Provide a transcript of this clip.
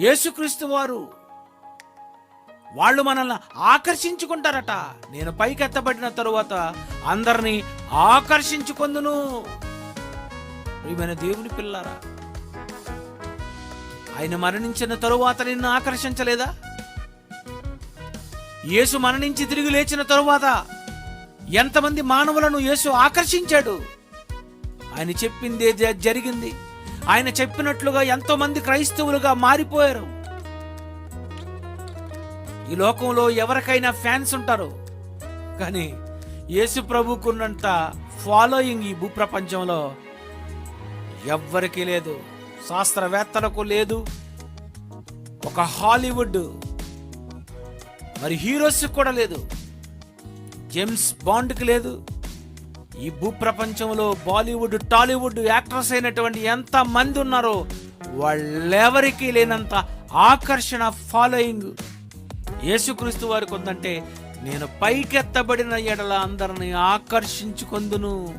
యేసుక్రీస్తు వారు వాళ్ళు మనల్ని ఆకర్షించుకుంటారట. నేను పైకెత్తబడిన తరువాత అందరినీ ఆకర్షించుకొందును. ప్రియమైన దేవుని పిల్లారా ఆయన మరణించిన తరువాత నిన్ను ఆకర్షించలేదా? యేసు మరణించి తిరిగి లేచిన తరువాత ఎంతమంది మానవులను యేసు ఆకర్షించాడు? ఆయన చెప్పింది జ- జరిగింది. ఆయన చెప్పినట్లుగా ఎంతో మంది క్రైస్తవులుగా మారిపోయారు. ఈ లోకంలో ఎవరికైనా ఫ్యాన్స్ ఉంటారు. కానీ యేసు ప్రభుకున్నంత ఫాలోయింగ్ ఈ భూప్రపంచంలో ఎవ్వరికీ లేదు. శాస్త్రవేత్తలకు లేదు. ఒక హాలీవుడ్ మరి హీరోస్కి కూడా లేదు. జేమ్స్ బాండ్కి లేదు. ఈ భూప్రపంచంలో బాలీవుడ్ టాలీవుడ్ యాక్టర్స్ అయినటువంటి ఎంత మంది ఉన్నారో వాళ్ళెవరికీ లేనంత ఆకర్షణ ఫాలోయింగ్ యేసుక్రీస్తు వారికి ఉందంటే నేను పైకెత్తబడిన ఎడల అందరిని ఆకర్షించుకొందును.